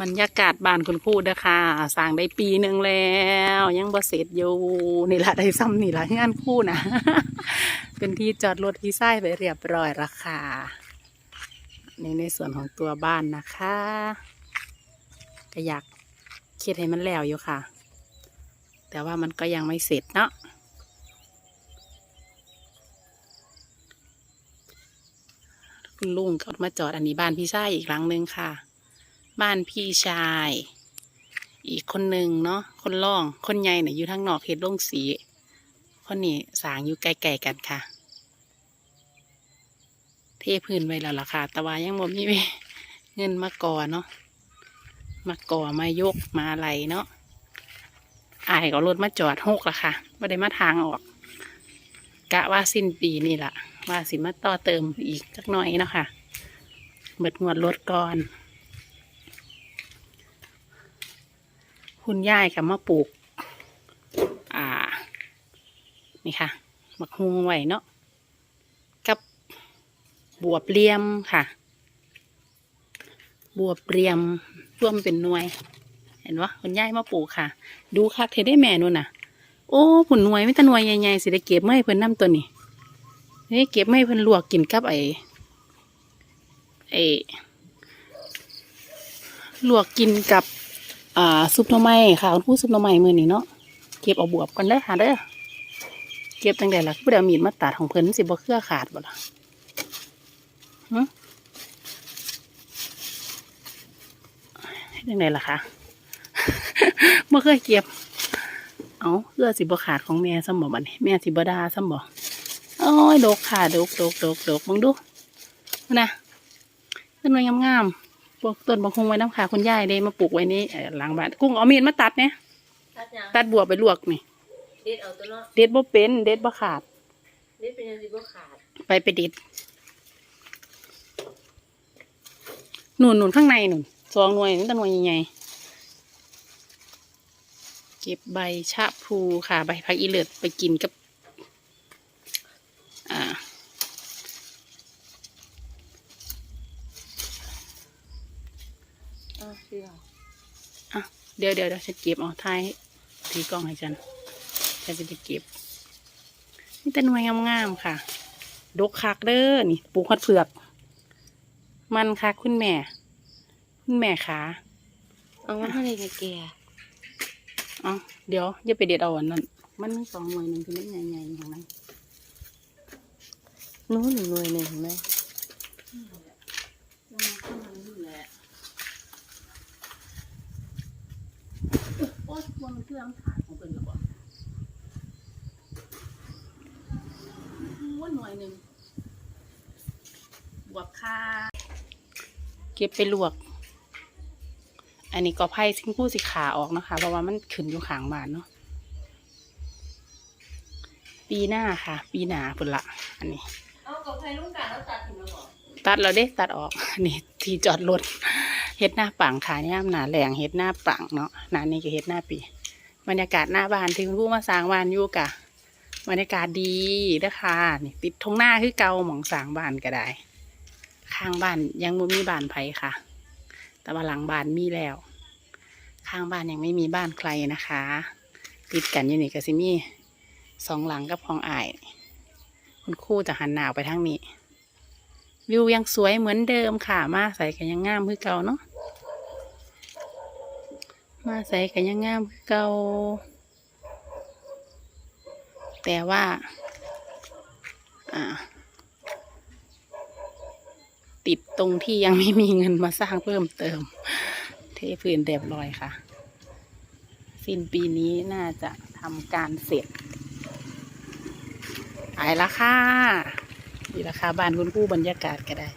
บรรยากาศบ้านคุณครูเด้อค่ะสร้างได้ปีหนึ่งแล้ว ยังบ่เสร็จอยู่นี่ละได้ซ้ำนี่ละงานคู่นะ เป็นที่จอดรถที่ไส้ไปเรียบร้อยและค่ะนี่ในส่วนของตัวบ้านนะคะก็อยากคิดให้มันแล้วอยู่ค่ะ แต่ว่ามันก็ยังไม่เสร็จเนาะคุณลุงก็มาจอดอันนี้บ้านพี่ชายอีกหลังหนึงค่ะ บ้านพี่ชาย อีกคนหนึ่งเนาะคนล่องคนใหญ่เนี่ยอยู่ทางนอกเขตลงสีคนนี้สางอยู่ใกลๆกันค่ะ เทพื้นไว้แล้วล่ะค่ะ แต่ว่ายังบ่มีเงินมาก่อเนาะมาก่อมายกมาอะไรเนาะอายก็รถมาจอดหกละค่ะไม่ได้มาทางออก กะว่าสิ้นปีนี่ละว่าสิมาต่อเติมอีกสักหน่อยเนาะค่ะเบิดงวดรถก่อน คุณยายกับมาปลูก อ่า นี่ค่ะมักฮุงไว้เนาะกับบวบเลียมค่ะ บวบเลียมร่วมเป็นหน่วย เห็นวะคุณยายมาปลูกค่ะ ดูคักเทได้แม่นู่นน่ะ โอ้ผุนหน่วยไม่ต่หน่วยใหญ่ๆสิได้เก็บไม่เพิ่นน้ำตัวนี้นี่เก็บไม่เพิ่นลวกกินกับไอ้ไอ้ลวกกินกับ อ่าซุปหน่อไม้ค่ะคุณผู้ซุปหน่อไม้มือนี้เนาะเก็บเอาบวบกันได้อค่ะเด้อเก็บตั้งแต่ละผู้เดียวมีดมาตัดของเพิ่นสิบ่เครือขาดบ่ล่ะหึยังไงล่ะคะบ่เคยเก็บ เอาเครือสิบ่ขาดของแม่ซ้ำบ่บัดนี้แม่สิบ่ดาซ้ำบ่โอ้ยดกค่ะดกดกดกดกมึงดูนะต้นม้งามๆ ปลูกต้นบางคงไว้น้ำขาคุณยายเด้มาปลูกไว้นี่เอ่อหลังบ้านกุ้งเอามีดมาตัดเนี่ยตัดยังตัดบัวไปลวกนี่ เด็ดเอาตัวเนาะเด็ดบ่เป็น เด็ดบ่ขาด เด็ดเป็นยังสิบ่ขาดไปไปเด็ดหนุนหนุนข้างในหนุนสองหน่วยนี่ตั้งหน่วยใหญ่ๆเก็บใบชะพลูค่ะ ใบพักอีเลิศไปกินกับ อะเสียวอะเดี๋ยวเดี๋ยวเดี๋ยวฉันเก็บเอาท้ายถือกล้องให้ฉันฉันจะไปเก็บนี่แต่หน่วยงามๆค่ะดกคักเด้อนี่ปลูกฮอดเผือก มันค่ะคุณแม่ คุณแม่ขาเอามันเท่าไหร่กับแกเอาเดี๋ยวอย่าไปเด็ดเอาอันนั้นมันมีสองหน่วยหนึ่งที่มันใหญ่ๆอยู่ข้างในนู้นหนึ่งหน่วยหนึ่งเห็นไหม อ๊ยมันเครื่องถ่ายของเพิ่นหรอบ่ว่าหน่วยหนึ่งบวกค่าเก็บไปลวก อันนี้ก็ไพ่ทิ้งผู้สิขาออกนะคะ เพราะว่ามันขึ้นอยู่ขางบ้านเนาะปีหน้าค่ะ ปีหน้าพุ่นละอันนี้ เอากับใครลุงกันแล้วตัดถึงแล้วบอกตัดเราได้ตัดออกอันนี้ที่จอดรถ เฮ็ดหน้าปังค่ะนี่ยหนาแหลงเฮ็ดหน้าปังเนาะหนานี่ก็เฮ็ดหน้าปี บรรยากาศหน้าบ้านที่คุณผู้มาสร้างบ้านอยู่กะบรรยากาศดีเด้อค่ะนี่ติดทงหน้าคือเกาหมองสร้างบ้านก็ได้ ข้างบ้านยังบ่มีบ้านไผค่ะ แต่ว่าหลังบ้านมีแล้ว ข้างบ้านยังไม่มีบ้านใครนะคะ ติดกันอยู่นี่ก็สิมี่สองหลังกับของอ้าย คุณครู่จะหันหนาวไปทางนี้ วิวยังสวยเหมือนเดิมค่ะ มาใส่กันยังงามคือเก่าเนาะมาใส่กันยังงามคือเก่าแต่ว่า อ่า ติดตรงที่ยังไม่มีเงินมาสร้างเพิ่มเติม เทพื้นเรียบร้อยค่ะ สิ้นปีนี้น่าจะทำการเสร็จไปละค่ะ นี่ราคาบ้านคุณกู้บรรยากาศก็ได้